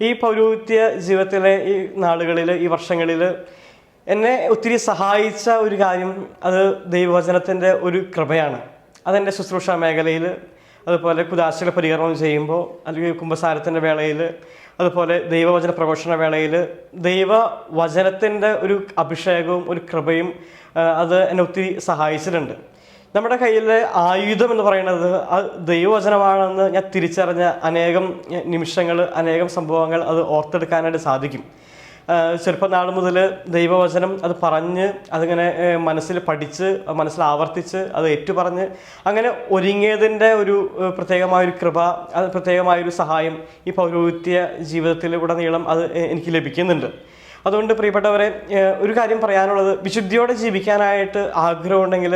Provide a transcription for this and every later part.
ഈ പൗരോഹിത്യ ജീവിതത്തിലെ ഈ നാളുകളിൽ ഈ വർഷങ്ങളിൽ എന്നെ ഒത്തിരി സഹായിച്ച ഒരു കാര്യം അത് ദൈവവചനത്തിന്റെ ഒരു കൃപയാണ്. അതെന്റെ ശുശ്രൂഷ മേഖലയിൽ അതുപോലെ കുദാശകളെ പരികരണം ചെയ്യുമ്പോൾ അല്ലെങ്കിൽ കുംഭസാരത്തിന്റെ വേളയിൽ അതുപോലെ ദൈവവചന പ്രഘോഷണ വേളയിൽ ദൈവവചനത്തിന്റെ ഒരു അഭിഷേകവും ഒരു കൃപയും അത് എന്നെ ഒത്തിരി സഹായിച്ചിട്ടുണ്ട്. നമ്മുടെ കയ്യിലെ ആയുധം എന്ന് പറയുന്നത് അത് ദൈവവചനമാണെന്ന് ഞാൻ തിരിച്ചറിഞ്ഞ അനേകം നിമിഷങ്ങൾ അനേകം സംഭവങ്ങൾ അത് ഓർത്തെടുക്കാനായിട്ട് സാധിക്കും. ചെറുപ്പം ചെറുപ്പനാൾ മുതൽ ദൈവവചനം അത് പറഞ്ഞ് അതിങ്ങനെ മനസ്സിൽ പഠിച്ച് മനസ്സിൽ ആവർത്തിച്ച് അത് ഏറ്റുപറഞ്ഞ് അങ്ങനെ ഒരുങ്ങിയതിന്റെ ഒരു പ്രത്യേകമായൊരു കൃപ അത് പ്രത്യേകമായൊരു സഹായം ഈ പൗരോഹിത്യ ജീവിതത്തിൽ ഉടനീളം അത് എനിക്ക് ലഭിക്കുന്നുണ്ട്. അതുകൊണ്ട് പ്രിയപ്പെട്ടവരെ ഒരു കാര്യം പറയാനുള്ളത് വിശുദ്ധിയോടെ ജീവിക്കാനായിട്ട് ആഗ്രഹമുണ്ടെങ്കിൽ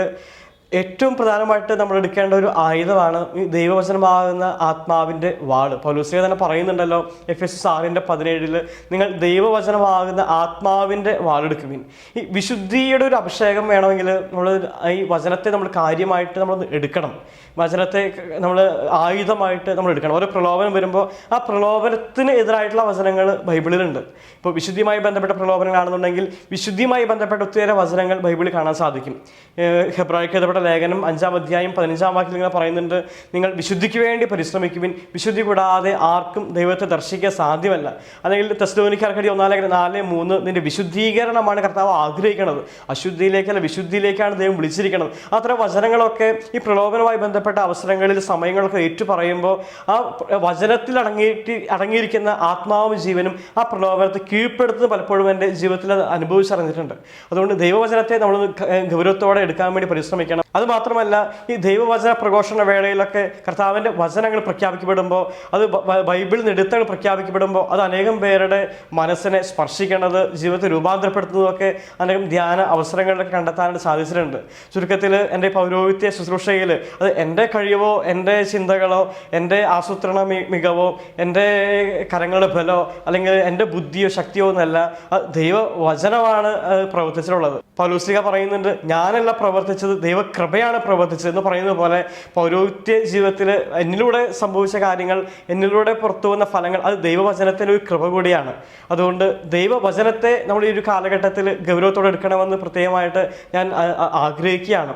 ഏറ്റവും പ്രധാനമായിട്ട് നമ്മൾ എടുക്കേണ്ട ഒരു ആയുധമാണ് ദൈവവചനമാകുന്ന ആത്മാവിന്റെ വാൾ പൗലൂസിയെ തന്നെ പറയുന്നുണ്ടല്ലോ എഫ് എസ് ആറിന്റെ പതിനേഴിൽ നിങ്ങൾ ദൈവവചനമാകുന്ന ആത്മാവിന്റെ വാളെടുക്കുവിൻ ഈ വിശുദ്ധിയുടെ ഒരു അഭിഷേകം വേണമെങ്കിൽ നമ്മൾ ഈ വചനത്തെ നമ്മൾ കാര്യമായിട്ട് നമ്മൾ എടുക്കണം. വചനത്തെ നമ്മൾ ആയുധമായിട്ട് നമ്മൾ എടുക്കണം. ഓരോ പ്രലോഭനം വരുമ്പോൾ ആ പ്രലോഭനത്തിന് എതിരായിട്ടുള്ള വചനങ്ങൾ ബൈബിളിലുണ്ട്. ഇപ്പോൾ വിശുദ്ധിയുമായി ബന്ധപ്പെട്ട പ്രലോഭനങ്ങളാണെന്നുണ്ടെങ്കിൽ വിശുദ്ധിയുമായി ബന്ധപ്പെട്ട ഒത്തിരി വചനങ്ങൾ ബൈബിളിൽ കാണാൻ സാധിക്കും. ഹെബ്രായിക്ക് എഴുതപ്പെട്ട ലേഖനം അഞ്ചാം അധ്യായം പതിനഞ്ചാം വാക്കിൽ ഇങ്ങനെ പറയുന്നുണ്ട്. നിങ്ങൾ വിശുദ്ധിക്ക് വേണ്ടി പരിശ്രമിക്കുവിൻ. വിശുദ്ധി കൂടാതെ ആർക്കും ദൈവത്തെ ദർശിക്കാൻ സാധ്യമല്ല. അല്ലെങ്കിൽ തെസ്ലോനിക്കാർക്കടി ഒന്നാം നാല് മൂന്ന് നിന്റെ വിശുദ്ധീകരണമാണ് കർത്താവ് ആഗ്രഹിക്കുന്നത്. അശുദ്ധിയിലേക്കല്ല വിശുദ്ധിയിലേക്കാണ് ദൈവം വിളിച്ചിരിക്കുന്നത്. അത്ര വചനങ്ങളൊക്കെ ഈ പ്രലോഭനവുമായി ബന്ധപ്പെട്ട അവസരങ്ങളിൽ സമയങ്ങളൊക്കെ ഏറ്റു പറയുമ്പോൾ ആ വചനത്തിൽ അടങ്ങിയിട്ട് അടങ്ങിയിരിക്കുന്ന ആത്മാവും ജീവനും ആ പ്രലോഭനത്തെ കീഴ്പ്പെടുത്തുന്നത് പലപ്പോഴും എന്റെ ജീവിതത്തിൽ അനുഭവിച്ചറിഞ്ഞിട്ടുണ്ട്. അതുകൊണ്ട് ദൈവവചനത്തെ നമ്മൾ ഗൗരവത്തോടെ എടുക്കാൻ വേണ്ടി പരിശ്രമിക്കണം. അത് മാത്രമല്ല ഈ ദൈവവചന പ്രഘോഷണ വേളയിലൊക്കെ കർത്താവിന്റെ വചനങ്ങൾ പ്രഖ്യാപിക്കപ്പെടുമ്പോൾ അത് ബൈബിളിൽ നിന്ന് പ്രഖ്യാപിക്കപ്പെടുമ്പോൾ അത് അനേകം പേരുടെ മനസ്സിനെ സ്പർശിക്കണത് ജീവിതത്തെ രൂപാന്തരപ്പെടുത്തുന്നതൊക്കെ അനേകം ധ്യാന അവസരങ്ങളിലൊക്കെ കണ്ടെത്താനായിട്ട് സാധിച്ചിട്ടുണ്ട്. ചുരുക്കത്തിൽ എന്റെ പൗരോഹിത്യ ശുശ്രൂഷയിൽ അത് എന്റെ കഴിവോ എന്റെ ചിന്തകളോ എന്റെ ആസൂത്രണ മികവോ എന്റെ കരങ്ങളുടെ ബലോ അല്ലെങ്കിൽ എന്റെ ബുദ്ധിയോ ശക്തിയോ എന്നല്ല ദൈവവചനമാണ് പ്രവർത്തിച്ചിട്ടുള്ളത്. പൗലൂസിക പറയുന്നുണ്ട് ഞാനല്ല പ്രവർത്തിച്ചത് ദൈവകൃപയാണ് പ്രവർത്തിച്ചത് എന്ന് പറയുന്നത് പോലെ പൗരോഹിത്യ ജീവിതത്തിൽ എന്നിലൂടെ സംഭവിച്ച കാര്യങ്ങൾ എന്നിലൂടെ പുറത്തു വന്ന ഫലങ്ങൾ അത് ദൈവവചനത്തിന്റെ ഒരു കൃപ കൂടിയാണ്. അതുകൊണ്ട് ദൈവവചനത്തെ നമ്മൾ ഈ ഒരു കാലഘട്ടത്തിൽ ഗൗരവത്തോടെ എടുക്കണമെന്ന് പ്രത്യേകമായിട്ട് ഞാൻ ആഗ്രഹിക്കുകയാണ്.